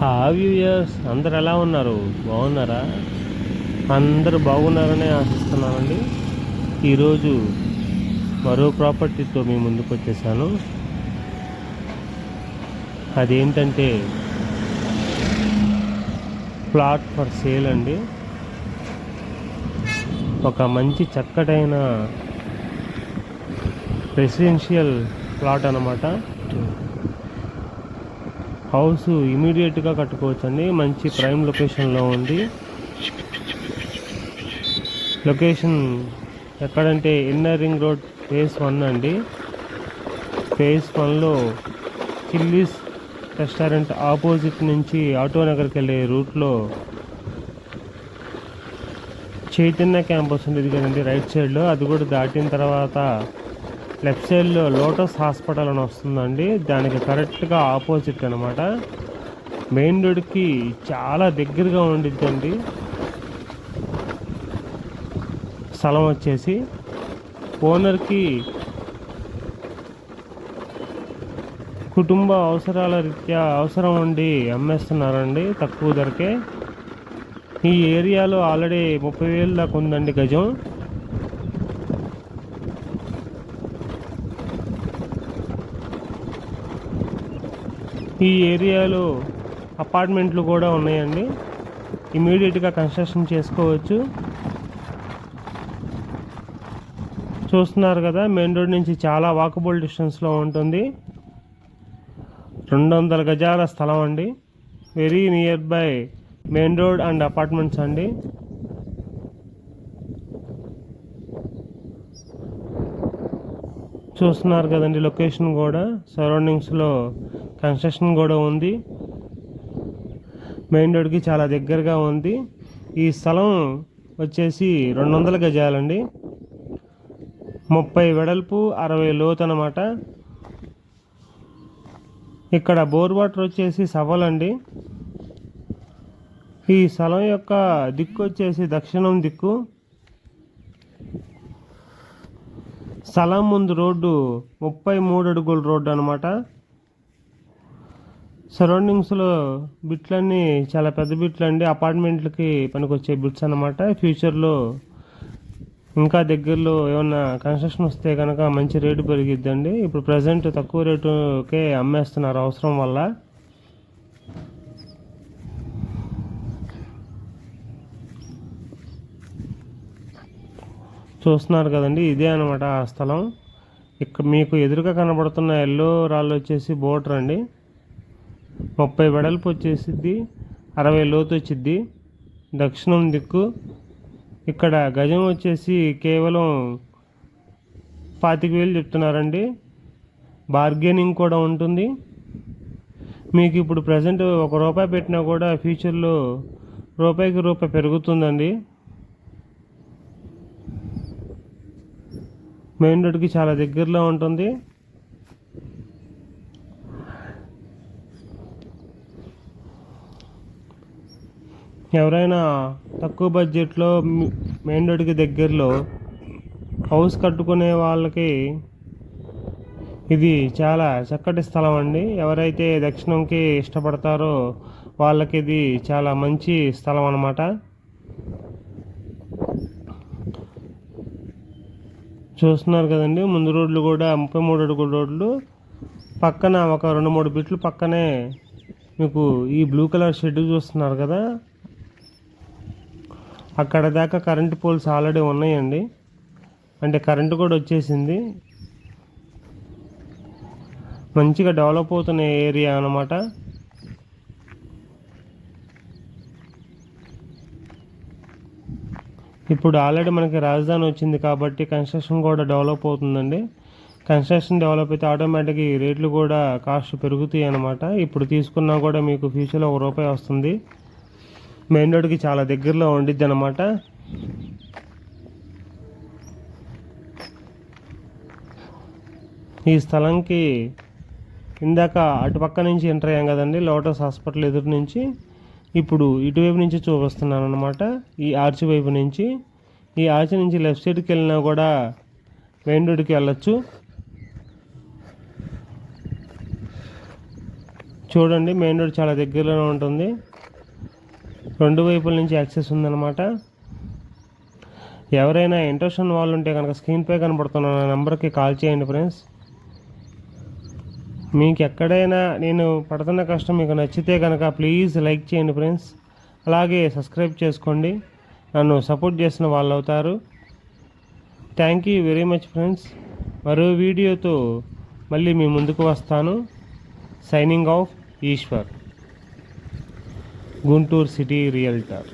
హావ్యూయర్స్ అందరు ఎలా ఉన్నారు? బాగున్నారా? అందరు బాగున్నారని ఆశిస్తున్నానండి ఈరోజు మరో ప్రాపర్టీతో మీ ముందుకు వచ్చేసాను. అదేంటంటే ప్లాట్ ఫర్ సేల్ అండి. ఒక మంచి చక్కటైన రెసిడెన్షియల్ ప్లాట్ అన్నమాట. హౌస్ ఇమీడియట్గా కట్టుకోవచ్చండి. మంచి ప్రైమ్ లొకేషన్లో ఉంది. లొకేషన్ ఎక్కడంటే inner ring road phase one అండి. ఫేస్ వన్లో చిల్లీస్ రెస్టారెంట్ ఆపోజిట్ నుంచి ఆటో నగర్కి వెళ్ళే రూట్లో చైతన్య క్యాంపస్ ఉండేది కదండి రైట్ సైడ్లో అది కూడా దాటిన తర్వాత లెఫ్ట్ సైడ్లో లోటస్ హాస్పిటల్ అని వస్తుందండి. దానికి కరెక్ట్గా ఆపోజిట్ అనమాట మెయిన్ రోడ్కి చాలా దగ్గరగా ఉండిద్దండి. స్థలం వచ్చేసి ఓనర్కి కుటుంబ అవసరాల రీత్యా అవసరం ఉండి అమ్మేస్తున్నారండి. తక్కువ ధరకే. ఈ ఏరియాలో ఆల్రెడీ ముప్పై వేలు దాకా ఉందండి గజం. ఈ ఏరియాలో అపార్ట్మెంట్లు కూడా ఉన్నాయండి. ఇమీడియట్గా కన్స్ట్రక్షన్ చేసుకోవచ్చు. చూస్తున్నారు కదా మెయిన్ రోడ్ నుంచి చాలా వాకబుల్ డిస్టెన్స్లో ఉంటుంది. రెండు వందల గజాల స్థలం అండి. Very near by main road and apartments అండి. చూస్తున్నారు కదండి లొకేషన్ కూడా సరౌండింగ్స్లో కన్స్ట్రక్షన్ కూడా ఉంది. మెయిన్ రోడ్కి చాలా దగ్గరగా ఉంది. ఈ స్థలం వచ్చేసి రెండు వందల గజాలండి. ముప్పై వెడల్పు అరవై లోతు అనమాట ఇక్కడ బోర్ వాటర్ వచ్చేసి సవలండి ఈ స్థలం యొక్క దిక్కు వచ్చేసి దక్షిణం దిక్కు. స్థలం ముందు రోడ్డు ముప్పై మూడు అడుగుల రోడ్డు అనమాట సరౌండింగ్స్లో బిట్లన్నీ చాలా పెద్ద బిట్లు అండి. అపార్ట్మెంట్లకి పనికొచ్చే బిట్స్ అనమాట ఫ్యూచర్లో ఇంకా దగ్గరలో ఏమన్నా కన్స్ట్రక్షన్ వస్తే కనుక మంచి రేటు పెరిగిద్దండి. ఇప్పుడు ప్రజెంట్ తక్కువ రేటుకే అమ్మేస్తున్నారు అవసరం వల్ల. చూస్తున్నారు కదండి ఇదే అనమాట ఆ స్థలం. ఇక్కడ మీకు ఎదురుగా కనబడుతున్న ఎల్లో రాళ్ళు వచ్చేసి బోర్డర్ అండి. ముప్పై వెడల్పు వచ్చేసిద్ది అరవై లోతు వచ్చిద్ది. దక్షిణం దిక్కు ఇక్కడ గజం వచ్చేసి కేవలం పాతిక వేలు చెప్తున్నారండి. బార్గెనింగ్ కూడా ఉంటుంది. మీకు ఇప్పుడు ప్రజెంట్ ఒక రూపాయి పెట్టినా కూడా ఫ్యూచర్లో రూపాయికి రూపాయి పెరుగుతుందండి. మెయిన్ రోడ్కి చాలా దగ్గరలో ఉంటుంది. ఎవరైనా తక్కువ బడ్జెట్లో మెయిన్ రోడ్కి దగ్గరలో హౌస్ కట్టుకునే వాళ్ళకి ఇది చాలా చక్కటి స్థలం అండి. ఎవరైతే దక్షిణంకి ఇష్టపడతారో వాళ్ళకి ఇది చాలా మంచి స్థలం అన్నమాట. చూస్తున్నారు కదండి ముందు రోడ్లు కూడా ముప్పై మూడు అడుగుల రోడ్లు. పక్కన ఒక రెండు మూడు బిట్లు పక్కనే మీకు ఈ బ్లూ కలర్ షెడ్ చూస్తున్నారు కదా. అక్కడ దాకా కరెంట్ పోల్స్ ఆల్రెడీ ఉన్నాయండి. అంటే కరెంటు కూడా వచ్చేసింది. మంచిగా డెవలప్ అవుతున్న ఏరియా అనమాట ఇప్పుడు ఆల్రెడీ మనకి రాజధాని వచ్చింది కాబట్టి కన్స్ట్రక్షన్ కూడా డెవలప్ అవుతుందండి. కన్స్ట్రక్షన్ డెవలప్ అయితే ఆటోమేటిక్గా ఈ రేట్లు కూడా కాస్ట్ పెరుగుతాయి అనమాట ఇప్పుడు తీసుకున్నా కూడా మీకు ఫ్యూచర్లో ఒక రూపాయి వస్తుంది. మెయిన్ రోడ్కి చాలా దగ్గరలో ఉండిద్ది అనమాట ఈ స్థలంకి ఇందాక అటుపక్క నుంచి ఎంటర్ అయ్యాం కదండి లోటస్ హాస్పిటల్ ఎదురు నుంచి. ఇప్పుడు ఇటువైపు నుంచి చూపిస్తున్నాను అనమాట ఈ ఆర్చ్ వైపు నుంచి. ఈ ఆర్చ్ నుంచి లెఫ్ట్ సైడ్కి వెళ్ళినా కూడా మెయిన్ రోడ్కి వెళ్ళొచ్చు. చూడండి మెయిన్ రోడ్ చాలా దగ్గరలోనే ఉంటుంది. రెండు వైపుల నుంచి యాక్సెస్ ఉందన్నమాట. ఎవరైనా ఇంట్రెస్ట్ ఉన్న వాళ్ళు ఉంటే కనుక స్క్రీన్పై కనబడుతున్న నా నెంబర్కి కాల్ చేయండి ఫ్రెండ్స్. మీకు ఎక్కడైనా నేను పడుతున్న కష్టం మీకు నచ్చితే కనుక ప్లీజ్ లైక్ చేయండి ఫ్రెండ్స్. అలాగే సబ్స్క్రైబ్ చేసుకోండి. నన్ను సపోర్ట్ చేసిన వాళ్ళు అవుతారు thank you very much friends. మరో వీడియోతో మళ్ళీ మీ ముందుకు వస్తాను. Signing off Eshwar. Guntur city realtor.